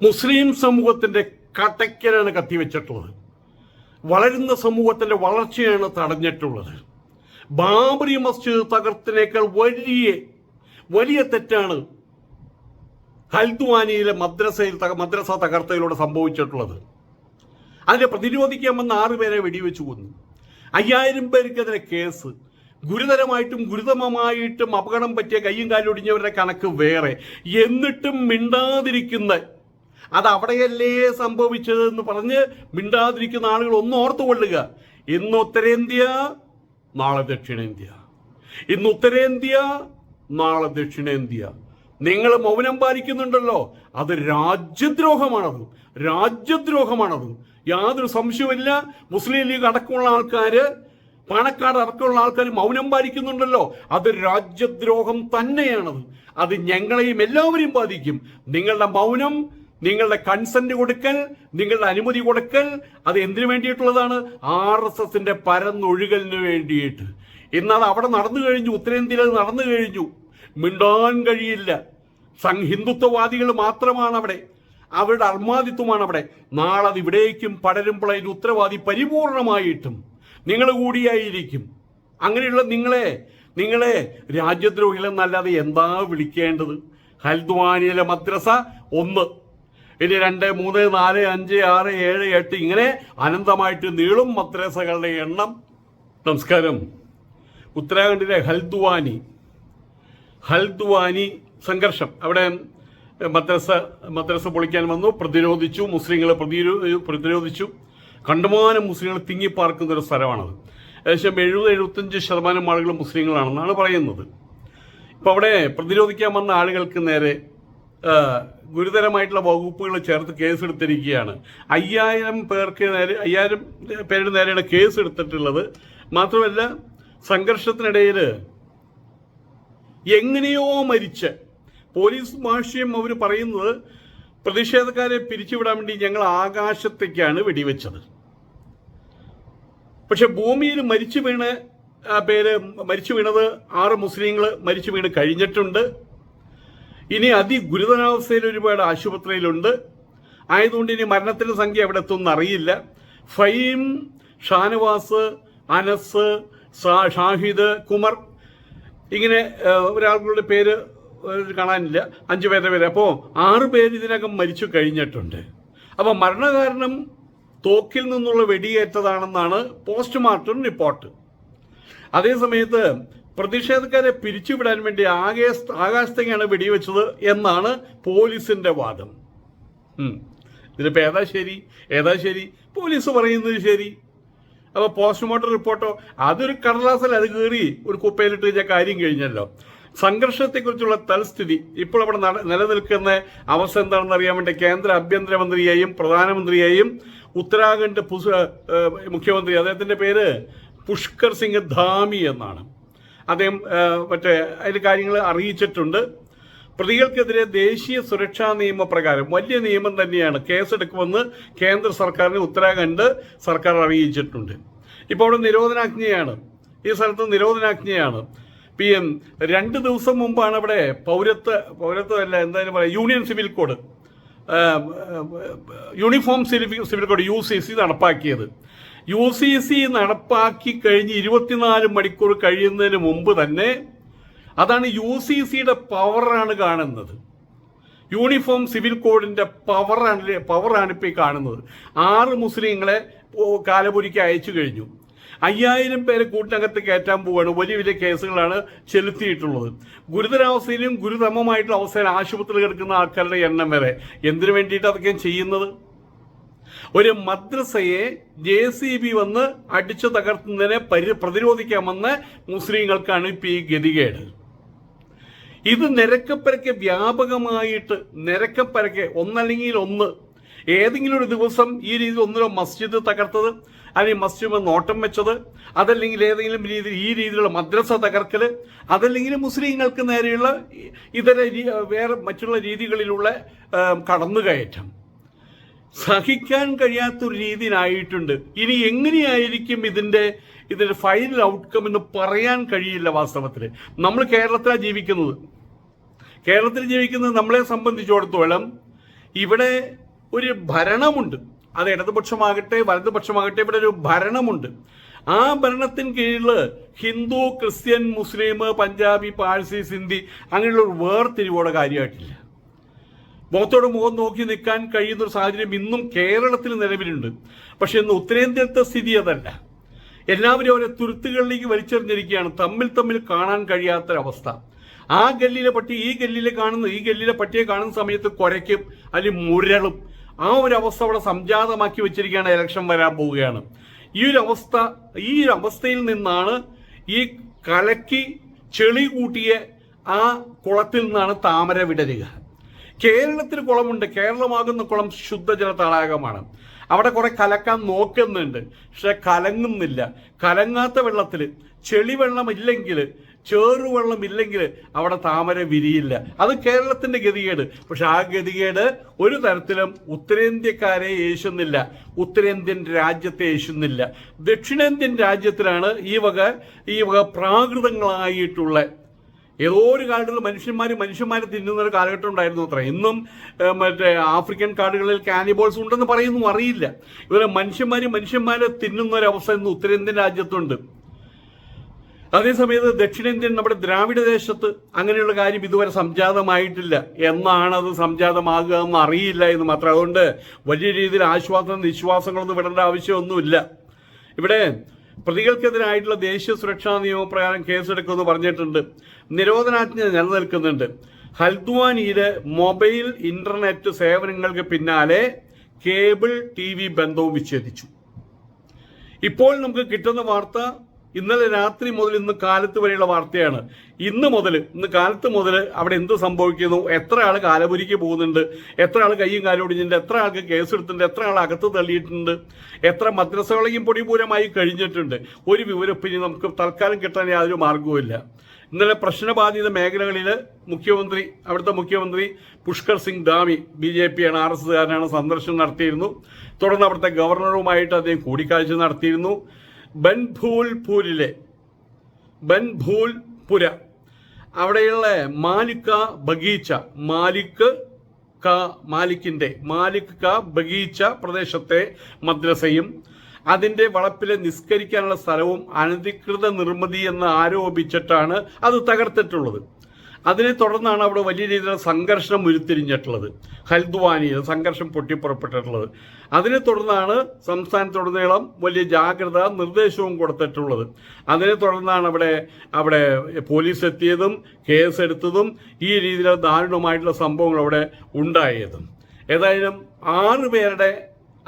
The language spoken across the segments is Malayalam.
മുസ്ലിം സമൂഹത്തിന്റെ കട്ടയ്ക്കലാണ് കത്തിവെച്ചിട്ടുള്ളത്. വളരുന്ന സമൂഹത്തിന്റെ വളർച്ചയാണ് തടഞ്ഞിട്ടുള്ളത്. ബാബറി മസ്ജിദ് തകർത്തിനേക്കാൾ വലിയ വലിയ തെറ്റാണ് ഹൽദ്വാനിയിലെ മദ്രസയിൽ മദ്രസ തകർത്തയിലൂടെ സംഭവിച്ചിട്ടുള്ളത്. അതിനെ പ്രതിരോധിക്കാൻ വന്ന ആറുപേരെ വെടിവെച്ചു കൊന്നു. അയ്യായിരം പേർക്കെതിരെ കേസ്. ഗുരുതരമായിട്ടും ഗുരുതരമായിട്ടും അപകടം പറ്റിയ കയ്യും കാലൊടിഞ്ഞവരുടെ കണക്ക് വേറെ. എന്നിട്ടും മിണ്ടാതിരിക്കുന്ന അത് അവിടെയല്ലേ സംഭവിച്ചതെന്ന് പറഞ്ഞ് മിണ്ടാതിരിക്കുന്ന ആളുകൾ ഒന്ന് ഓർത്തുകൊള്ളുക. ഇന്ന് ഉത്തരേന്ത്യ നാളെ ദക്ഷിണേന്ത്യ. ഇന്ന് ഉത്തരേന്ത്യ നാളെ ദക്ഷിണേന്ത്യ. നിങ്ങൾ മൗനം പാലിക്കുന്നുണ്ടല്ലോ. അത് രാജ്യദ്രോഹമാണത്. രാജ്യദ്രോഹമാണത്. യാതൊരു സംശയവുമില്ല. മുസ്ലിം ലീഗ് അടക്കമുള്ള ആൾക്കാര് പാണക്കാട് അടക്കമുള്ള ആൾക്കാർ മൗനം പാലിക്കുന്നുണ്ടല്ലോ. അത് രാജ്യദ്രോഹം തന്നെയാണത്. അത് ഞങ്ങളെയും എല്ലാവരെയും ബാധിക്കും. നിങ്ങളുടെ മൗനം നിങ്ങളുടെ കൺസെന്റ് കൊടുക്കൽ നിങ്ങളുടെ അനുമതി കൊടുക്കൽ അത് എന്തിനു വേണ്ടിയിട്ടുള്ളതാണ്? ആർ എസ് എസിന്റെ പരന്നൊഴുകലിന് വേണ്ടിയിട്ട്. എന്നാൽ അവിടെ നടന്നു കഴിഞ്ഞു ഉത്തരേന്ത്യയിൽ നടന്നു കഴിഞ്ഞു. മിണ്ടാൻ കഴിയില്ല. സം ഹിന്ദുത്വവാദികൾ മാത്രമാണ് അവിടെ അവരുടെ അർമാദിത്വമാണ് അവിടെ നാളെ അത് ഇവിടേക്കും പടരുമ്പോൾ അതിന് ഉത്തരവാദി പരിപൂർണമായിട്ടും നിങ്ങൾ കൂടിയായിരിക്കും. അങ്ങനെയുള്ള നിങ്ങളെ നിങ്ങളെ രാജ്യദ്രോഹികളെന്നല്ലാതെ എന്താ വിളിക്കേണ്ടത്? ഹൽദ്വാനിയിലെ മദ്രസ ഒന്ന്. ഇനി രണ്ട് മൂന്ന് നാല് അഞ്ച് ആറ് ഏഴ് എട്ട് ഇങ്ങനെ അനന്തമായിട്ട് നീളും മദ്രസകളുടെ എണ്ണം. നമസ്കാരം. ഉത്തരാഖണ്ഡിലെ ഹൽദ്വാനി ഹൽദ്വാനി സംഘർഷം. അവിടെ മദ്രസ മദ്രസ പൊളിക്കാൻ വന്നു പ്രതിരോധിച്ചു മുസ്ലിങ്ങളെ പ്രതിരോ പ്രതിരോധിച്ചു. കണ്ടുമാനം മുസ്ലിങ്ങൾ തിങ്ങിപ്പാർക്കുന്ന ഒരു സ്ഥലമാണത്. ഏകദേശം എഴുപത് എഴുപത്തഞ്ച് ശതമാനം ആളുകൾ മുസ്ലിങ്ങളാണെന്നാണ് പറയുന്നത്. ഇപ്പം അവിടെ പ്രതിരോധിക്കാൻ വന്ന ആളുകൾക്ക് നേരെ ഗുരുതരമായിട്ടുള്ള വകുപ്പുകൾ ചേർത്ത് കേസെടുത്തിരിക്കുകയാണ്. അയ്യായിരം പേർക്ക് നേരെ അയ്യായിരം പേരുടെ നേരെയാണ് കേസ് എടുത്തിട്ടുള്ളത് മാത്രമല്ല സംഘർഷത്തിനിടയിൽ എങ്ങനെയോ മരിച്ച് പോലീസ് ഭാഷ്യം അവർ പറയുന്നത് പ്രതിഷേധക്കാരെ പിരിച്ചുവിടാൻ വേണ്ടി ഞങ്ങൾ ആകാശത്തേക്കാണ് വെടിവെച്ചത്. പക്ഷെ ഭൂമിയിൽ മരിച്ചു വീണ് പേര് മരിച്ചു വീണത് ആറ് മുസ്ലിങ്ങൾ മരിച്ചു വീണ് കഴിഞ്ഞിട്ടുണ്ട്. ഇനി അതിഗുരുതരാവസ്ഥയിൽ ഒരുപാട് ആശുപത്രിയിലുണ്ട്. ആയതുകൊണ്ട് ഇനി മരണത്തിന്റെ സംഖ്യ എവിടെ എത്തുമെന്ന് അറിയില്ല ഫൈം ഷാനവാസ് അനസ് ഷാഹിദ് കുമർ ഇങ്ങനെ ഒരാളുടെ പേര് കാണാനില്ല. അഞ്ച് പേരുടെ പേര്. അപ്പോൾ ആറ് പേര് ഇതിനകം മരിച്ചു കഴിഞ്ഞിട്ടുണ്ട്. അപ്പോൾ മരണകാരണം തോക്കിൽ നിന്നുള്ള വെടിയേറ്റതാണെന്നാണ് പോസ്റ്റ്മോർട്ടം റിപ്പോർട്ട്. അതേസമയത്ത് പ്രതിഷേധക്കാരെ പിരിച്ചുവിടാൻ വേണ്ടി ആകെ ആകാശത്തേക്കാണ് വെടിവെച്ചത് എന്നാണ് പോലീസിന്റെ വാദം. ഇതിലിപ്പോൾ ഇതിലിപ്പോ ഏതാ ശരി? ഏതാ ശരി? പോലീസ് പറയുന്നത് ശരി. അപ്പൊ പോസ്റ്റ്മോർട്ടം റിപ്പോർട്ടോ? അതൊരു കടലാസിൽ അത് കയറി ഒരു കുപ്പയിലിട്ട് കഴിഞ്ഞ കാര്യം കഴിഞ്ഞല്ലോ. സംഘർഷത്തെക്കുറിച്ചുള്ള തൽസ്ഥിതി ഇപ്പോൾ അവിടെ നിലനിൽക്കുന്ന അവസ്ഥ എന്താണെന്ന് അറിയാൻ വേണ്ടി കേന്ദ്ര ആഭ്യന്തരമന്ത്രിയെയും പ്രധാനമന്ത്രിയെയും ഉത്തരാഖണ്ഡ് മുഖ്യമന്ത്രി അദ്ദേഹത്തിന്റെ പേര് പുഷ്കർ സിംഗ് ധാമി എന്നാണ്. അദ്ദേഹം മറ്റേ അതിന്റെ കാര്യങ്ങൾ അറിയിച്ചിട്ടുണ്ട്. പ്രതികൾക്കെതിരെ ദേശീയ സുരക്ഷാ നിയമപ്രകാരം വലിയ നിയമം തന്നെയാണ് കേസെടുക്കുമെന്ന് കേന്ദ്ര സർക്കാരിന് ഉത്തരാഖണ്ഡ് സർക്കാർ അറിയിച്ചിട്ടുണ്ട്. ഇപ്പോൾ അവിടെ നിരോധനാജ്ഞയാണ്. ഈ സ്ഥലത്ത് നിരോധനാജ്ഞയാണ്. പി എം രണ്ട് ദിവസം മുമ്പാണ് അവിടെ പൗരത്വ പൗരത്വമല്ല എന്തായാലും പറയാം union civil code uniform civil civil code U C C നടപ്പാക്കിയത്. യു സി സി നടപ്പാക്കി കഴിഞ്ഞ് ഇരുപത്തിനാല് മണിക്കൂർ കഴിയുന്നതിന് മുമ്പ് തന്നെ അതാണ് യു സി സിയുടെ പവറാണ് കാണുന്നത്. യൂണിഫോം സിവിൽ കോഡിന്റെ പവറാണ് പവറാണ് ഇപ്പോൾ ഈ കാണുന്നത്. ആറ് മുസ്ലിങ്ങളെ കാലപുരിക്ക് അയച്ചു കഴിഞ്ഞു. അയ്യായിരം പേരെ കൂട്ടിനകത്ത് കയറ്റാൻ പോവുകയാണ് വലിയ വലിയ കേസുകളാണ് ചെലുത്തിയിട്ടുള്ളത്. ഗുരുതരാവസ്ഥയിലും ഗുരുതമമായിട്ടുള്ള അവസ്ഥയിൽ ആശുപത്രിയിൽ കിടക്കുന്ന ആൾക്കാരുടെ എണ്ണം വരെ. എന്തിനു വേണ്ടിയിട്ട് അതൊക്കെ ചെയ്യുന്നത്? ഒരു മദ്രസയെ ജെ സി ബി വന്ന് അടിച്ചു തകർത്തുന്നതിനെ പരി പ്രതിരോധിക്കാമെന്ന് മുസ്ലിങ്ങൾക്കാണ് ഇപ്പം ഈ ഗതികേട്. ഇത് നിരക്കപ്പരക്കെ വ്യാപകമായിട്ട് നിരക്കപ്പരക്കെ ഒന്നല്ലെങ്കിൽ ഒന്ന് ഏതെങ്കിലും ഒരു ദിവസം ഈ രീതിയിൽ ഒന്നിലോ മസ്ജിദ് തകർത്തത് അല്ലെങ്കിൽ മസ്ജിദ് നോട്ടം വെച്ചത് അതല്ലെങ്കിൽ ഏതെങ്കിലും രീതിയിൽ ഈ രീതിയിലുള്ള മദ്രസ തകർക്കൽ അതല്ലെങ്കിൽ മുസ്ലിങ്ങൾക്ക് നേരെയുള്ള ഇതര വേറെ മറ്റുള്ള രീതികളിലുള്ള കടന്നുകയറ്റം. സഹിക്കാൻ കഴിയാത്തൊരു രീതിയിലായിട്ടുണ്ട്. ഇനി എങ്ങനെയായിരിക്കും ഇതിന്റെ ഇതിന്റെ ഫൈനൽ ഔട്ട്കം എന്ന് പറയാൻ കഴിയില്ല വാസ്തവത്തിൽ നമ്മൾ കേരളത്തിലാണ് ജീവിക്കുന്നത്. കേരളത്തിൽ ജീവിക്കുന്നത് നമ്മളെ സംബന്ധിച്ചിടത്തോളം ഇവിടെ ഒരു ഭരണമുണ്ട്. അത് ഇടതുപക്ഷമാകട്ടെ വലതുപക്ഷമാകട്ടെ ഇവിടെ ഒരു ഭരണമുണ്ട്. ആ ഭരണത്തിന് കീഴിൽ ഹിന്ദു ക്രിസ്ത്യൻ മുസ്ലിം പഞ്ചാബി പാഴ്സി സിന്ധി അങ്ങനെയുള്ള ഒരു വേർതിരിവോടെ കാര്യമായിട്ടില്ല. മുഖത്തോട് മുഖം നോക്കി നിൽക്കാൻ കഴിയുന്ന ഒരു സാഹചര്യം ഇന്നും കേരളത്തിൽ നിലവിലുണ്ട്. പക്ഷെ ഇന്ന് ഉത്തരേന്ത്യത്തെ സ്ഥിതി അതല്ല. എല്ലാവരും അവരെ തുരുത്തുകളിലേക്ക് വലിച്ചെറിഞ്ഞിരിക്കുകയാണ്. തമ്മിൽ തമ്മിൽ കാണാൻ കഴിയാത്തൊരവസ്ഥ. ആ ഗല്ലിലെ പട്ടി ഈ ഗല്ലിലെ കാണുന്ന ഈ ഗല്ലിലെ പട്ടിയെ കാണുന്ന സമയത്ത് കുരയ്ക്കും അല്ലെങ്കിൽ മുരളും. ആ ഒരു അവസ്ഥ അവിടെ സംജാതമാക്കി വെച്ചിരിക്കുകയാണ്. ഇലക്ഷൻ വരാൻ പോവുകയാണ്. ഈ ഒരു അവസ്ഥ ഈ ഒരു അവസ്ഥയിൽ നിന്നാണ് ഈ കലക്കി ചെളി കൂട്ടിയ ആ കുളത്തിൽ നിന്നാണ് താമര വിടരുക. കേരളത്തിൽ കുളമുണ്ട്. കേരളമാകുന്ന കുളം ശുദ്ധജല തടാകമാണ് അവിടെ കുറെ കലക്കാൻ നോക്കുന്നുണ്ട്. പക്ഷെ കലങ്ങുന്നില്ല. കലങ്ങാത്ത വെള്ളത്തിൽ ചെളിവെള്ളം ഇല്ലെങ്കിൽ ചേറുവെള്ളം ഇല്ലെങ്കിൽ അവിടെ താമര വിരിയില്ല. അത് കേരളത്തിന്റെ ഗതികേട്. പക്ഷെ ആ ഗതികേട് ഒരു തരത്തിലും ഉത്തരേന്ത്യക്കാരെ യേശുന്നില്ല ഉത്തരേന്ത്യൻ രാജ്യത്തെ യേശുന്നില്ല ദക്ഷിണേന്ത്യൻ രാജ്യത്തിലാണ് ഈ വക ഈ വക പ്രാകൃതങ്ങളായിട്ടുള്ള ഏതോ ഒരു കാലത്തിൽ മനുഷ്യന്മാർ മനുഷ്യന്മാരെ തിന്നുന്ന ഒരു കാലഘട്ടം ഉണ്ടായിരുന്നു അത്ര. ഇന്നും മറ്റേ ആഫ്രിക്കൻ കാടുകളിൽ കാനിബോൾസ് ഉണ്ടെന്ന് പറയുന്നു അറിയില്ല. ഇവരെ മനുഷ്യന്മാർ മനുഷ്യന്മാരെ തിന്നുന്ന ഒരു അവസ്ഥ ഇന്ന് ഉത്തരേന്ത്യൻ രാജ്യത്തുണ്ട്. അതേസമയത്ത് ദക്ഷിണേന്ത്യൻ നമ്മുടെ ദ്രാവിഡ ദേശത്ത് അങ്ങനെയുള്ള കാര്യം ഇതുവരെ സംജാതമായിട്ടില്ല. എന്നാണ് അത് സംജാതമാകുക എന്ന് അറിയില്ല എന്ന് മാത്രം. അതുകൊണ്ട് വലിയ രീതിയിൽ ആശ്വാസം നിശ്വാസങ്ങളൊന്നും വിടേണ്ട ആവശ്യമൊന്നുമില്ല. ഇവിടെ പ്രതികൾക്കെതിരായിട്ടുള്ള ദേശീയ സുരക്ഷാ നിയമപ്രകാരം കേസെടുക്കുമെന്ന് പറഞ്ഞിട്ടുണ്ട്. നിരോധനാജ്ഞ നിലനിൽക്കുന്നുണ്ട്. ഹൽദ്വാനിയിലെ മൊബൈൽ ഇന്റർനെറ്റ് സേവനങ്ങൾക്ക് പിന്നാലെ കേബിൾ ടി വി ബന്ധവും വിച്ഛേദിച്ചു. ഇപ്പോൾ നമുക്ക് കിട്ടുന്ന വാർത്ത ഇന്നലെ രാത്രി മുതൽ ഇന്ന് കാലത്ത് വരെയുള്ള വാർത്തയാണ്. ഇന്ന് മുതൽ ഇന്ന് കാലത്ത് മുതൽ അവിടെ എന്ത് സംഭവിക്കുന്നു? എത്ര ആൾ കാലപുരിക്ക് പോകുന്നുണ്ട്? എത്ര ആൾ കയ്യും കാലും ഒടിഞ്ഞിട്ടുണ്ട്? എത്ര ആൾക്ക് കേസെടുത്തിട്ടുണ്ട്? എത്ര ആൾ അകത്ത് തള്ളിയിട്ടുണ്ട്? എത്ര മദ്രസകളെയും പൊടിപൂരമായി കഴിഞ്ഞിട്ടുണ്ട്? ഒരു വിവരം ഇനി നമുക്ക് തൽക്കാലം കിട്ടാൻ യാതൊരു മാർഗവുമില്ല ഇന്നലെ പ്രശ്നബാധിത മേഖലകളിൽ മുഖ്യമന്ത്രി അവിടുത്തെ മുഖ്യമന്ത്രി Pushkar Singh Dhami B J P ആണ് ആർ എസ് കാരനാണ് സന്ദർശനം നടത്തിയിരുന്നു. തുടർന്ന് അവിടുത്തെ ഗവർണറുമായിട്ട് അദ്ദേഹം കൂടിക്കാഴ്ച നടത്തിയിരുന്നു. ബൻഭൂൽപൂരിലെ ബൻഭൂൽപുര. അവിടെയുള്ള മാലിക്ക ബഗീച്ച മാലിക് ക മാലിക്കിന്റെ മാലിക് ക ബഗീച്ച പ്രദേശത്തെ മദ്രസയും അതിന്റെ വളപ്പിലെ നിസ്കരിക്കാനുള്ള സ്ഥലവും അനധികൃത നിർമ്മിതി എന്ന് ആരോപിച്ചിട്ടാണ് അത് തകർത്തിട്ടുള്ളത്. അതിനെ തുടർന്നാണ് അവിടെ വലിയ രീതിയിലുള്ള സംഘർഷം ഉരുത്തിരിഞ്ഞിട്ടുള്ളത്. ഹൽദ്വാനിയിൽ സംഘർഷം പൊട്ടിപ്പുറപ്പെട്ടിട്ടുള്ളത്. അതിനെ തുടർന്നാണ് സംസ്ഥാനത്തുടനീളം വലിയ ജാഗ്രത നിർദ്ദേശവും കൊടുത്തിട്ടുള്ളത്. അതിനെ തുടർന്നാണ് അവിടെ അവിടെ പോലീസ് എത്തിയതും കേസെടുത്തതും ഈ രീതിയിലുള്ള ദാരുണമായിട്ടുള്ള സംഭവങ്ങൾ അവിടെ ഉണ്ടായതും. ഏതായാലും ആറ് പേരുടെ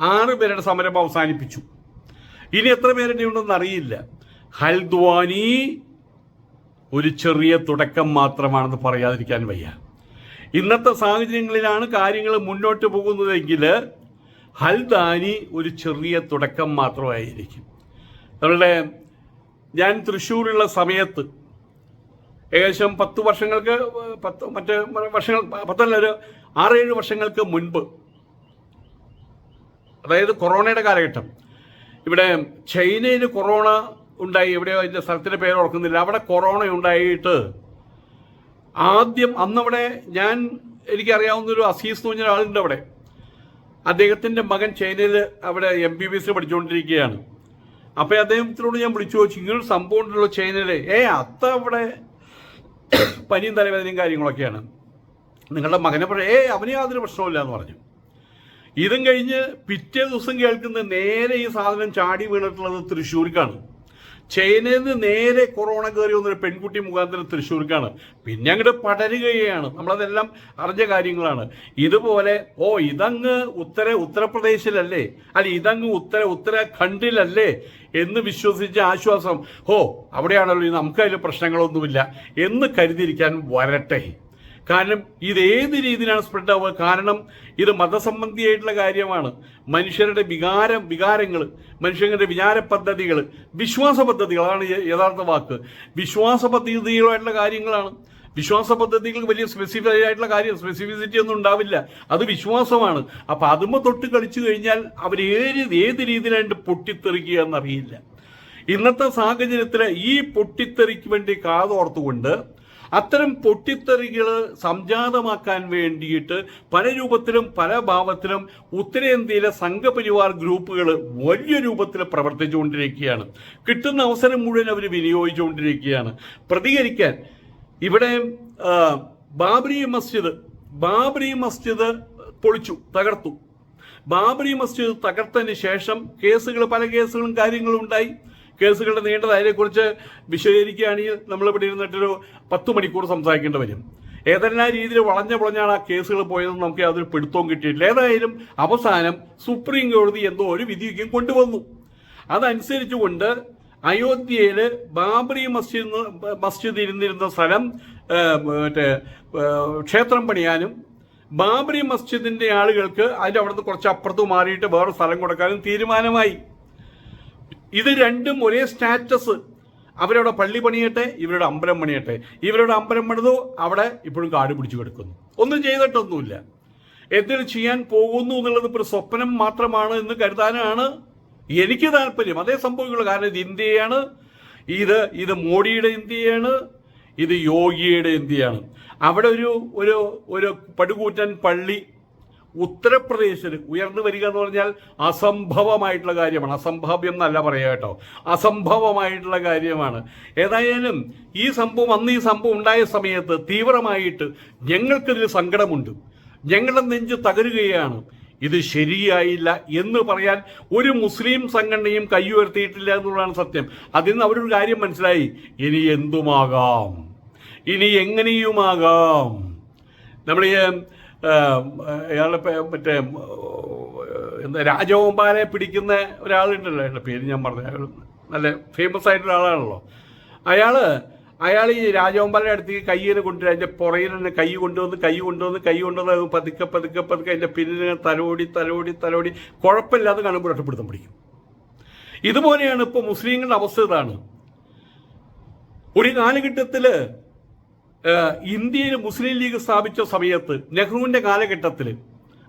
ആറ് പേരുടെ സമരം അവസാനിപ്പിച്ചു. ഇനി എത്ര പേരുടെ ഉണ്ടെന്ന് അറിയില്ല. ഹൽദ്വാനി ഒരു ചെറിയ തുടക്കം മാത്രമാണെന്ന് പറയാതിരിക്കാൻ വയ്യ. ഇന്നത്തെ സാഹചര്യങ്ങളിലാണ് കാര്യങ്ങൾ മുന്നോട്ട് പോകുന്നതെങ്കിൽ ഹൽദാനി ഒരു ചെറിയ തുടക്കം മാത്രമായിരിക്കും. നമ്മളുടെ ഞാൻ തൃശ്ശൂരുള്ള സമയത്ത് ഏകദേശം പത്ത് വർഷങ്ങൾക്ക് പത്ത് മറ്റ് വർഷങ്ങൾ പത്തല്ല ഒരു ആറേഴ് വർഷങ്ങൾക്ക് മുൻപ് അതായത് കൊറോണയുടെ കാലഘട്ടം. ഇവിടെ ചൈനയിൽ കൊറോണ ഉണ്ടായി എവിടെയോ അതിന്റെ സ്ഥലത്തിന്റെ പേര് ഓർക്കുന്നില്ല. അവിടെ കൊറോണ ഉണ്ടായിട്ട് ആദ്യം അന്നവിടെ ഞാൻ എനിക്കറിയാവുന്ന ഒരു അസീസ് എന്ന് പറഞ്ഞ ആളുണ്ട് അവിടെ. അദ്ദേഹത്തിന്റെ മകൻ ചൈനയിൽ അവിടെ എം ബി ബി എസ് പഠിച്ചുകൊണ്ടിരിക്കുകയാണ്. അപ്പോൾ അദ്ദേഹത്തിനോട് ഞാൻ വിളിച്ചു ചോദിച്ചു ഇങ്ങനൊരു സംഭവം ഉണ്ടല്ലോ ചൈനയിൽ ഏ അത്ത അവിടെ പനിയും തലവേദനയും കാര്യങ്ങളൊക്കെയാണ്. നിങ്ങളുടെ മകനെ പറഞ്ഞു ഏ അവന് യാതൊരു പ്രശ്നമില്ല എന്ന് പറഞ്ഞു. ഇതും കഴിഞ്ഞ് പിറ്റേ ദിവസം കേൾക്കുന്ന നേരെ ഈ സാധനം ചാടി വീണിട്ടുള്ളത് തൃശ്ശൂർക്കാണ്. ചൈനയിൽ നിന്ന് നേരെ കൊറോണ കയറി വന്നൊരു പെൺകുട്ടി മുഖാന്തരം തൃശ്ശൂർക്കാണ്. പിന്നെ അങ്ങോട്ട് പടരുകയാണ്. നമ്മളതെല്ലാം അറിഞ്ഞ കാര്യങ്ങളാണ്. ഇതുപോലെ ഓ ഇതങ്ങ് ഉത്തര ഉത്തർപ്രദേശിലല്ലേ? അല്ല ഇതങ്ങ് ഉത്തര ഉത്തരാഖണ്ഡിലല്ലേ? എന്ന് വിശ്വസിച്ച ആശ്വാസം ഓ അവിടെയാണല്ലോ നമുക്ക് നമുക്കതിൽ പ്രശ്നങ്ങളൊന്നുമില്ല എന്ന് കരുതിയിരിക്കാൻ വരട്ടെ. കാരണം ഇത് ഏത് രീതിയിലാണ് സ്പ്രെഡ് ആവുക? കാരണം ഇത് മതസംബന്ധിയായിട്ടുള്ള കാര്യമാണ്. മനുഷ്യരുടെ വികാരം വികാരങ്ങൾ മനുഷ്യരുടെ വിചാര പദ്ധതികൾ വിശ്വാസ പദ്ധതികൾ അതാണ് യഥാർത്ഥ വാക്ക്. വിശ്വാസ പദ്ധതികളായിട്ടുള്ള കാര്യങ്ങളാണ്. വിശ്വാസ പദ്ധതികൾക്ക് വലിയ സ്പെസിഫൈ ആയിട്ടുള്ള കാര്യം സ്പെസിഫിസിറ്റി ഒന്നും ഉണ്ടാവില്ല. അത് വിശ്വാസമാണ്. അപ്പൊ അതുമ്പോൾ തൊട്ട് കളിച്ചു കഴിഞ്ഞാൽ അവർ ഏത് ഏത് രീതിയിലായിട്ട് പൊട്ടിത്തെറിക്കുക എന്നറിയില്ല. ഇന്നത്തെ സാഹചര്യത്തിൽ ഈ പൊട്ടിത്തെറിക്ക് വേണ്ടി കാതോർത്തുകൊണ്ട് അത്തരം പൊട്ടിത്തെറികൾ സംജാതമാക്കാൻ വേണ്ടിയിട്ട് പല രൂപത്തിലും പല ഭാവത്തിലും ഉത്തരേന്ത്യയിലെ സംഘപരിവാർ ഗ്രൂപ്പുകൾ വലിയ രൂപത്തിൽ പ്രവർത്തിച്ചുകൊണ്ടിരിക്കുകയാണ്. കിട്ടുന്ന അവസരം മുഴുവൻ അവർ വിനിയോഗിച്ചുകൊണ്ടിരിക്കുകയാണ്. പ്രതികരിക്കാൻ ഇവിടെ ബാബ്രി മസ്ജിദ് ബാബരി മസ്ജിദ് പൊളിച്ചു തകർത്തു. ബാബരി മസ്ജിദ് തകർത്തതിന് ശേഷം കേസുകൾ പല കേസുകളും കാര്യങ്ങളും ഉണ്ടായി. കേസുകളുടെ നീണ്ട അതിനെക്കുറിച്ച് വിശദീകരിക്കുകയാണെങ്കിൽ നമ്മളിവിടെ ഇരുന്നിട്ടൊരു പത്ത് മണിക്കൂർ സംസാരിക്കേണ്ടി വരും. ഏതെല്ലാം രീതിയിൽ വളഞ്ഞ പൊളഞ്ഞാണ് ആ കേസുകൾ പോയതെന്ന് നമുക്ക് യാതൊരു പിടുത്തവും കിട്ടിയിട്ടില്ല. ഏതായാലും അവസാനം സുപ്രീം കോടതി എന്തോ ഒരു വിധിയും കൊണ്ടുവന്നു. അതനുസരിച്ചുകൊണ്ട് അയോധ്യയിൽ ബാബറി മസ്ജിദ് മസ്ജിദ് ഇരുന്നിരുന്ന സ്ഥലം മറ്റേ ക്ഷേത്രം പണിയാനും ബാബറി മസ്ജിദിന്റെ ആളുകൾക്ക് അതിന്റെ അവിടുന്ന് കുറച്ച് അപ്പുറത്ത് മാറിയിട്ട് വേറെ സ്ഥലം കൊടുക്കാനും തീരുമാനമായി. ഇത് രണ്ടും ഒരേ സ്റ്റാറ്റസ്. അവരവിടെ പള്ളി പണിയട്ടെ ഇവരുടെ അമ്പലം പണിയട്ടെ. ഇവരുടെ അമ്പലം പണിതു അവിടെ ഇപ്പോഴും കാട് പിടിച്ചു കിടക്കുന്നു. ഒന്നും ചെയ്തിട്ടൊന്നുമില്ല. എന്തിനു ചെയ്യാൻ പോകുന്നു എന്നുള്ളത് ഒരു സ്വപ്നം മാത്രമാണ് എന്ന് കരുതാനാണ് എനിക്ക് താല്പര്യം. അതേ സംഭവിക്കുള്ളൂ. കാരണം ഇത് ഇന്ത്യയാണ്. ഇത് ഇത് മോഡിയുടെ ഇന്ത്യയാണ്. ഇത് യോഗിയുടെ ഇന്ത്യയാണ്. അവിടെ ഒരു ഒരു ഒരു പടുകൂറ്റൻ പള്ളി ഉത്തർപ്രദേശിൽ ഉയർന്നു വരിക എന്ന് പറഞ്ഞാൽ അസംഭവമായിട്ടുള്ള കാര്യമാണ്. അസംഭവ്യം എന്നല്ല പറയുക കേട്ടോ. അസംഭവമായിട്ടുള്ള കാര്യമാണ്. ഏതായാലും ഈ സംഭവം അന്ന് ഈ സംഭവം ഉണ്ടായ സമയത്ത് തീവ്രമായിട്ട് ഞങ്ങൾക്കിതിൽ സങ്കടമുണ്ട്. ഞങ്ങളുടെ നെഞ്ച് തകരുകയാണ്. ഇത് ശരിയായില്ല എന്ന് പറയാൻ ഒരു മുസ്ലിം സംഘടനയും കൈയുയർത്തിയിട്ടില്ല എന്നുള്ളതാണ് സത്യം. അതിൽ നിന്ന് അവരൊരു കാര്യം മനസ്സിലായി. ഇനി എന്തുമാകാം? ഇനി എങ്ങനെയുമാകാം? നമ്മൾ അയാളുടെ മറ്റേ എന്താ രാജകുമാരെ പിടിക്കുന്ന ഒരാളുണ്ടല്ലോ അയാളുടെ പേര് ഞാൻ പറഞ്ഞു അയാൾ നല്ല ഫേമസ് ആയിട്ടുള്ള ആളാണല്ലോ അയാൾ അയാൾ ഈ രാജകുമാരുടെ അടുത്തേക്ക് കയ്യിൽ കൊണ്ടുവരും അതിന്റെ പുറയിൽ തന്നെ കൈ കൊണ്ടുവന്ന് കൈ കൊണ്ടുവന്ന് കൈ കൊണ്ടുവന്ന് പതുക്കെ പതുക്കെ പതുക്കെ അതിന്റെ പിന്നിൽ തലോടി തലോടി തലോടി കുഴപ്പമില്ലാതെ കാണുമ്പോൾ ഒറ്റപ്പെടുത്തം പിടിക്കും. ഇതുപോലെയാണ് ഇപ്പോൾ മുസ്ലിങ്ങളുടെ അവസ്ഥ ഇതാണ്. ഒരു കാലഘട്ടത്തിൽ ഇന്ത്യയിൽ മുസ്ലിം ലീഗ് സ്ഥാപിച്ച സമയത്ത് നെഹ്റുവിന്റെ കാലഘട്ടത്തിൽ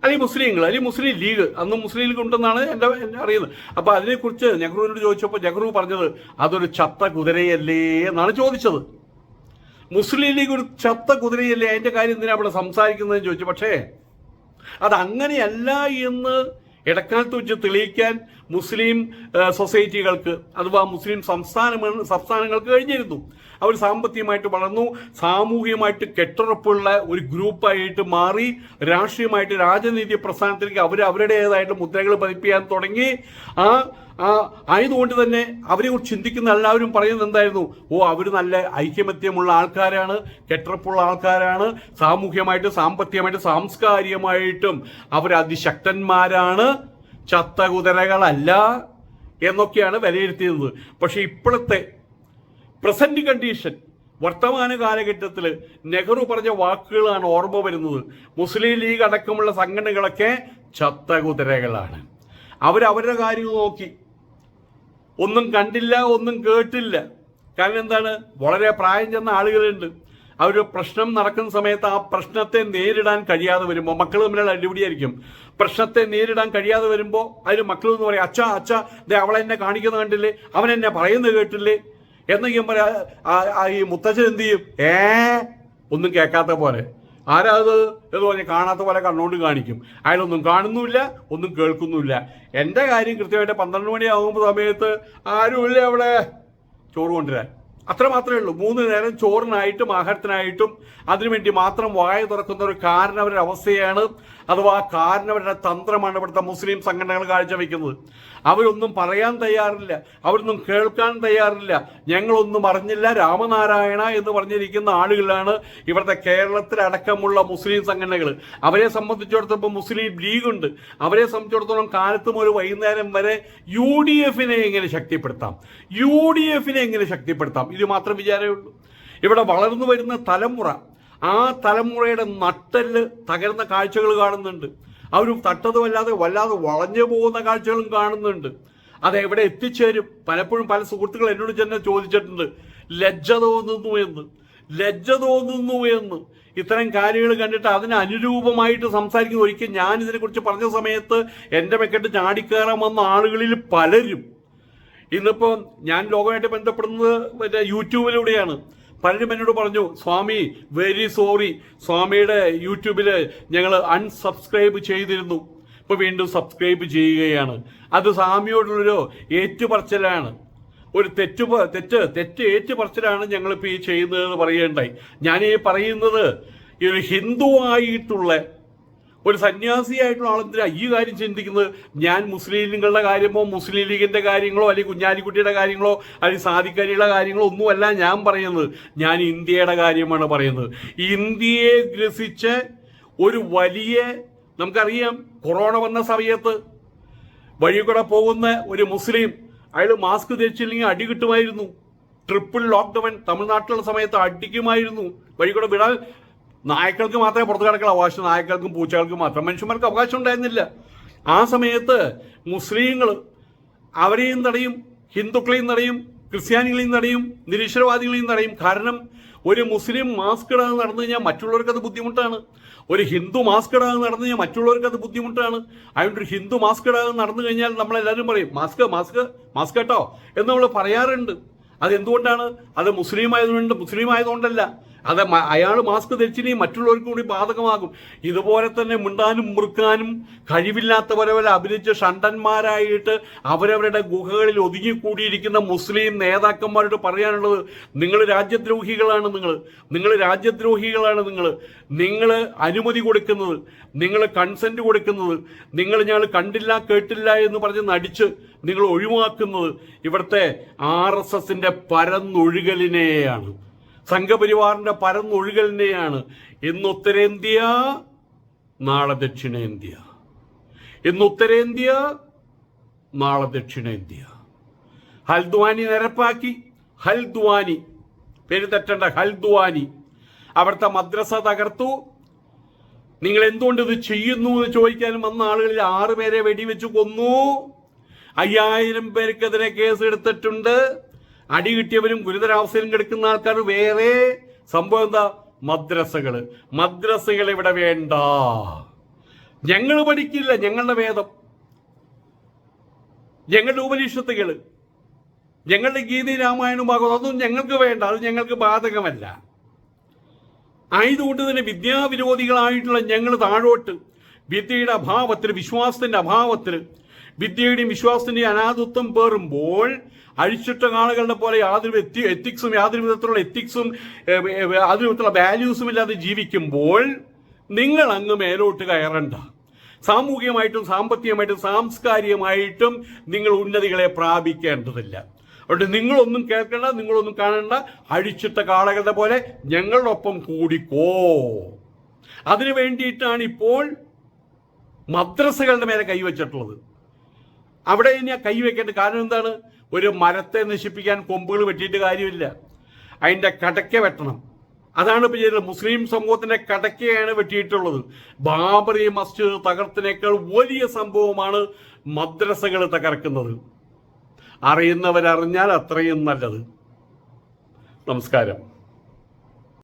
അല്ലെങ്കിൽ മുസ്ലിങ്ങൾ അല്ലെങ്കിൽ മുസ്ലിം ലീഗ് അന്ന് മുസ്ലിം ലീഗ് ഉണ്ടെന്നാണ് എന്റെ അറിയുന്നത്. അപ്പോൾ അതിനെക്കുറിച്ച് നെഹ്റുവിനോട് ചോദിച്ചപ്പോൾ നെഹ്റു പറഞ്ഞത് അതൊരു ചത്ത കുതിരയല്ലേ? എന്നാണ് ചോദിച്ചത്. മുസ്ലിം ലീഗ് ഒരു ചത്ത കുതിരയല്ലേ? അതിന്റെ കാര്യം എന്തിനാ അവിടെ സംസാരിക്കുന്നതെന്ന് ചോദിച്ചു. പക്ഷേ അതങ്ങനെയല്ല എന്ന് ഇടക്കാലത്ത് വെച്ച് തെളിയിക്കാൻ മുസ്ലിം സൊസൈറ്റികൾക്ക് അഥവാ മുസ്ലിം സംസ്ഥാന സംസ്ഥാനങ്ങൾക്ക് കഴിഞ്ഞിരുന്നു. അവർ സാമ്പത്തികമായിട്ട് വളർന്നു സാമൂഹികമായിട്ട് കെട്ടുറപ്പുള്ള ഒരു ഗ്രൂപ്പായിട്ട് മാറി രാഷ്ട്രീയമായിട്ട് രാജനീതി പ്രസ്ഥാനത്തിലേക്ക് അവർ അവരുടേതായിട്ട് മുദ്രകൾ പതിപ്പിക്കാൻ തുടങ്ങി. ആ ആയതുകൊണ്ട് തന്നെ അവരെ കുറിച്ച് ചിന്തിക്കുന്ന എല്ലാവരും പറയുന്നത് എന്തായിരുന്നു? ഓ അവർ നല്ല ഐക്യമത്യമുള്ള ആൾക്കാരാണ് കെട്ടറപ്പുള്ള ആൾക്കാരാണ് സാമൂഹ്യമായിട്ട് സാമ്പത്തികമായിട്ട് സാംസ്കാരികമായിട്ടും അവർ അതിശക്തന്മാരാണ് ചത്ത കുതിരകളല്ല എന്നൊക്കെയാണ് വിലയിരുത്തിയത് പക്ഷെ ഇപ്പോഴത്തെ പ്രസന്റ് കണ്ടീഷൻ വർത്തമാന കാലഘട്ടത്തിൽ നെഹ്റു പറഞ്ഞ വാക്കുകളാണ് ഓർമ്മ വരുന്നത്. മുസ്ലിം ലീഗ് അടക്കമുള്ള സംഘടനകളൊക്കെ ചത്ത കുതിരകളാണ് അവരവരുടെ കാര്യം നോക്കി. ഒന്നും കണ്ടില്ല ഒന്നും കേട്ടില്ല. കാരണം എന്താണ്? വളരെ പ്രായം ചെന്ന ആളുകളുണ്ട്. അവർ പ്രശ്നം നടക്കുന്ന സമയത്ത് ആ പ്രശ്നത്തെ നേരിടാൻ കഴിയാതെ വരുമ്പോൾ മക്കൾ തമ്മിലുള്ള അടിപിടിയായിരിക്കും. പ്രശ്നത്തെ നേരിടാൻ കഴിയാതെ വരുമ്പോൾ അതിന് മക്കൾ എന്ന് പറയും അച്ഛ അച്ഛ ദേ അവളെന്നെ കാണിക്കുന്നത് കണ്ടില്ലേ? അവൻ എന്നെ പറയുന്നത് കേട്ടില്ലേ? ആ- ആ ഈ മുത്തച്ഛൻ എന്ത് ചെയ്യും? ഏ? ഒന്നും കേൾക്കാത്ത പോലെ. ആരാ അത്? എന്ന് പറഞ്ഞ് കാണാത്ത പോലെ കണ്ണുകൊണ്ട് കാണിക്കും. അയാളൊന്നും കാണുന്നുമില്ല ഒന്നും കേൾക്കുന്നുമില്ല. എന്റെ കാര്യം കൃത്യമായിട്ട് പന്ത്രണ്ട് മണിയാകുമ്പോൾ സമയത്ത് ആരുമില്ല അവിടെ? ചോറ് കൊണ്ടുവരാൻ. അത്ര മാത്രമേ ഉള്ളൂ. മൂന്ന് നേരം ചോറിനായിട്ടും ആഹാരത്തിനായിട്ടും അതിനുവേണ്ടി മാത്രം വായ തുറക്കുന്ന ഒരു കാരണവരുടെ അവസ്ഥയാണ് അഥവാ കാരണവരുടെ തന്ത്രമാണ് ഇവിടുത്തെ മുസ്ലിം സംഘടനകൾ കാഴ്ചവെക്കുന്നത്. അവരൊന്നും പറയാൻ തയ്യാറില്ല. അവരൊന്നും കേൾക്കാൻ തയ്യാറില്ല. ഞങ്ങളൊന്നും അറിഞ്ഞില്ല. രാമനാരായണ എന്ന് പറഞ്ഞിരിക്കുന്ന ആളുകളാണ് ഇവിടുത്തെ കേരളത്തിലടക്കമുള്ള മുസ്ലിം സംഘടനകൾ. അവരെ സംബന്ധിച്ചിടത്തോളം മുസ്ലിം ലീഗുണ്ട് അവരെ സംബന്ധിച്ചിടത്തോളം കാലത്തും ഒരു വൈകുന്നേരം വരെ യു ഡി എഫിനെ എങ്ങനെ ശക്തിപ്പെടുത്താം? യു ഡി എഫിനെ എങ്ങനെ ശക്തിപ്പെടുത്താം? ഇത് മാത്രം വിചാരമേ ഉള്ളൂ ഇവിടെ വളർന്നു വരുന്ന തലമുറ ആ തലമുറയുടെ നട്ടൽ തകരുന്ന കാഴ്ചകൾ കാണുന്നുണ്ട്. അവർ തട്ടതുമല്ലാതെ വല്ലാതെ വളഞ്ഞു പോകുന്ന കാഴ്ചകളും കാണുന്നുണ്ട്. അത് എവിടെ എത്തിച്ചേരും? പലപ്പോഴും പല സുഹൃത്തുക്കൾ എന്നോട് തന്നെ ചോദിച്ചിട്ടുണ്ട് ലജ്ജ തോന്നുന്നു എന്ന് ലജ്ജ തോന്നുന്നു എന്ന്. ഇത്തരം കാര്യങ്ങൾ കണ്ടിട്ട് അതിന് അനുരൂപമായിട്ട് സംസാരിക്കുന്ന ഒരിക്കൽ ഞാൻ ഇതിനെക്കുറിച്ച് പറഞ്ഞ സമയത്ത് എന്റെ മെക്കെട്ട് ചാടിക്കയറാൻ വന്ന ആളുകളിൽ പലരും ഇന്നിപ്പോൾ ഞാൻ ലോകമായിട്ട് ബന്ധപ്പെടുന്നത് മറ്റേ യൂട്യൂബിലൂടെയാണ്. പലരും എന്നോട് പറഞ്ഞു സ്വാമി വെരി സോറി സ്വാമിയുടെ യൂട്യൂബിൽ ഞങ്ങൾ അൺസബ്സ്ക്രൈബ് ചെയ്തിരുന്നു. ഇപ്പൊ വീണ്ടും സബ്സ്ക്രൈബ് ചെയ്യുകയാണ്. അത് സ്വാമിയോടുള്ളൊരു ഏറ്റുപറച്ചിലാണ്. ഒരു തെറ്റ് തെറ്റ് തെറ്റ് ഏറ്റുപറച്ചിലാണ് ഞങ്ങളിപ്പോൾ ഈ ചെയ്യുന്നതെന്ന് പറയേണ്ടായി ഞാൻ ഈ പറയുന്നത് ഈ ഒരു ഹിന്ദുവായിട്ടുള്ള ഒരു സന്യാസിയായിട്ടുള്ള ആളെന്തിനാ ഈ കാര്യം ചിന്തിക്കുന്നത്? ഞാൻ മുസ്ലിം ലീഗുകളുടെ കാര്യമോ മുസ്ലിം ലീഗിന്റെ കാര്യങ്ങളോ അല്ലെങ്കിൽ കുഞ്ഞാലിക്കുട്ടിയുടെ കാര്യങ്ങളോ അല്ലെങ്കിൽ സാധിക്കാരിയുടെ കാര്യങ്ങളോ ഒന്നുമല്ല ഞാൻ പറയുന്നത്. ഞാൻ ഇന്ത്യയുടെ കാര്യമാണ് പറയുന്നത്. ഇന്ത്യയെ ഗ്രസിച്ച് ഒരു വലിയ നമുക്കറിയാം കൊറോണ വന്ന സമയത്ത് വഴി കൂടെ പോകുന്ന ഒരു മുസ്ലിം അയാൾ മാസ്ക് ധരിച്ചില്ലെങ്കിൽ അടി കിട്ടുമായിരുന്നു. ട്രിപ്പിൾ ലോക്ക്ഡൗൺ തമിഴ്നാട്ടിലുള്ള സമയത്ത് അടിക്കുമായിരുന്നു. വഴി കൂടെ വിടാൻ നായ്ക്കൾക്ക് മാത്രമേ പുറത്തു കിടക്കാൻ അവകാശം നായ്ക്കൾക്കും പൂച്ചകൾക്കും മാത്രം. മനുഷ്യന്മാർക്ക് അവകാശം ഉണ്ടായിരുന്നില്ല. ആ സമയത്ത് മുസ്ലിങ്ങൾ അവരെയും തടയും ഹിന്ദുക്കളെയും തടയും ക്രിസ്ത്യാനികളെയും തടയും നിരീശ്വരവാദികളെയും തടയും. കാരണം ഒരു മുസ്ലിം മാസ്ക് ഇടാതെ നടന്നു കഴിഞ്ഞാൽ മറ്റുള്ളവർക്ക് അത് ബുദ്ധിമുട്ടാണ്. ഒരു ഹിന്ദു മാസ്ക് ഇടാതെ നടന്നു കഴിഞ്ഞാൽ മറ്റുള്ളവർക്ക് അത് ബുദ്ധിമുട്ടാണ്. അതുകൊണ്ട് ഒരു ഹിന്ദു മാസ്ക് ഇടാതെ നടന്നു കഴിഞ്ഞാൽ നമ്മളെല്ലാവരും പറയും മാസ്ക് മാസ്ക് മാസ്ക് കേട്ടോ എന്ന് നമ്മൾ പറയാറുണ്ട്. അത് എന്തുകൊണ്ടാണ് അത് മുസ്ലിം ആയതുകൊണ്ട് മുസ്ലിം ആയതുകൊണ്ടല്ല അത് അയാൾ മാസ്ക് ധരിച്ചിനി മറ്റുള്ളവർക്ക് കൂടി ബാധകമാകും. ഇതുപോലെ തന്നെ മിണ്ടാനും മുറുക്കാനും കഴിവില്ലാത്തവരവരെ അഭിനയിച്ച് ഷണ്ടന്മാരായിട്ട് അവരവരുടെ ഗുഹകളിൽ ഒതുങ്ങിക്കൂടിയിരിക്കുന്ന മുസ്ലിം നേതാക്കന്മാരോട് പറയാനുള്ളത് നിങ്ങൾ രാജ്യദ്രോഹികളാണ് നിങ്ങൾ. നിങ്ങൾ രാജ്യദ്രോഹികളാണ് നിങ്ങൾ. നിങ്ങൾ അനുമതി കൊടുക്കുന്നത്. നിങ്ങൾ കൺസെന്റ് കൊടുക്കുന്നത്. നിങ്ങൾ ഞാൻ കണ്ടില്ല കേട്ടില്ല എന്ന് പറഞ്ഞ് നടിച്ച് നിങ്ങൾ ഒഴിവാക്കുന്നത് ഇവിടുത്തെ ആർ എസ് എസിന്റെ പരന്നൊഴുകലിനെയാണ്. സംഘപരിവാറിന്റെ പരന്നൊഴുകലിനെയാണ് ഇന്ന് ഉത്തരേന്ത്യ നാളെ ദക്ഷിണേന്ത്യ. ഇന്ന് ഉത്തരേന്ത്യ നാളെ ദക്ഷിണേന്ത്യ. ഹൽദ്വാനി നിരപ്പാക്കി. ഹൽദ്വാനി. പേര് തെറ്റണ്ട ഹൽദ്വാനി. അവിടുത്തെ മദ്രസ തകർത്തു. നിങ്ങൾ എന്തുകൊണ്ട് ഇത് ചെയ്യുന്നു എന്ന് ചോദിക്കാനും വന്ന ആളുകളിൽ ആറ് പേരെ വെടിവെച്ച് കൊന്നു. അയ്യായിരം പേർക്കെതിരെ കേസ് എടുത്തിട്ടുണ്ട് അടി കിട്ടിയവരും ഗുരുതരാവസ്ഥയിലും കിടക്കുന്ന ആൾക്കാർ വേറെ. സംഭവം എന്താ? മദ്രസകൾ മദ്രസകൾ ഇവിടെ വേണ്ട. ഞങ്ങൾ പഠിക്കില്ല. ഞങ്ങളുടെ വേദം. ഞങ്ങളുടെ ഉപനിഷത്തുകൾ ഞങ്ങളുടെ ഗീതി രാമായണം ഭാഗവതം അതൊന്നും ഞങ്ങൾക്ക് വേണ്ട. അത് ഞങ്ങൾക്ക് ബാധകമല്ല. ആയതുകൊണ്ട് തന്നെ വിദ്യാവിരോധികളായിട്ടുള്ള ഞങ്ങൾ താഴോട്ട് വിദ്യയുടെ അഭാവത്തിൽ വിശ്വാസത്തിന്റെ അഭാവത്തിൽ വിദ്യയുടെയും വിശ്വാസത്തിന്റെയും അനാഥത്വം പേറുമ്പോൾ അഴിച്ചിട്ട ആളുകളുടെ പോലെ യാതൊരു എത്തി എത്തിക്സും യാതൊരു വിധത്തിലുള്ള എത്തിക്സും യാതൊരു വിധത്തിലുള്ള വാല്യൂസും ഇല്ലാതെ ജീവിക്കുമ്പോൾ നിങ്ങൾ അങ്ങ് മേലോട്ട് കയറണ്ട. സാമൂഹികമായിട്ടും സാമ്പത്തികമായിട്ടും സാംസ്കാരികമായിട്ടും നിങ്ങൾ ഉന്നതികളെ പ്രാപിക്കേണ്ടതില്ല. അതുകൊണ്ട് നിങ്ങളൊന്നും കേൾക്കണ്ട നിങ്ങളൊന്നും കാണണ്ട. അഴിച്ചിട്ട കാളകളുടെ പോലെ ഞങ്ങളുടെ ഒപ്പം കൂടിക്കോ. അതിനു വേണ്ടിയിട്ടാണ് ഇപ്പോൾ മദ്രസകളുടെ മേലെ കൈവച്ചിട്ടുള്ളത്. അവിടെ ഇനി കൈവയ്ക്കേണ്ട കാരണം എന്താണ്? ഒരു മരത്തെ നശിപ്പിക്കാൻ കൊമ്പുകൾ വെട്ടിയിട്ട് കാര്യമില്ല. അതിന്റെ കടക്ക വെട്ടണം. അതാണ് ഇപ്പൊ ചെയ്തത് മുസ്ലിം സമൂഹത്തിന്റെ കടക്കയാണ് വെട്ടിയിട്ടുള്ളത്. ബാബറി മസ്ജിദ് തകർത്തിനേക്കാൾ വലിയ സംഭവമാണ് മദ്രസകൾ തകർക്കുന്നത്. അറിയുന്നവരറിഞ്ഞാൽ അത്രയും നല്ലത്. നമസ്കാരം.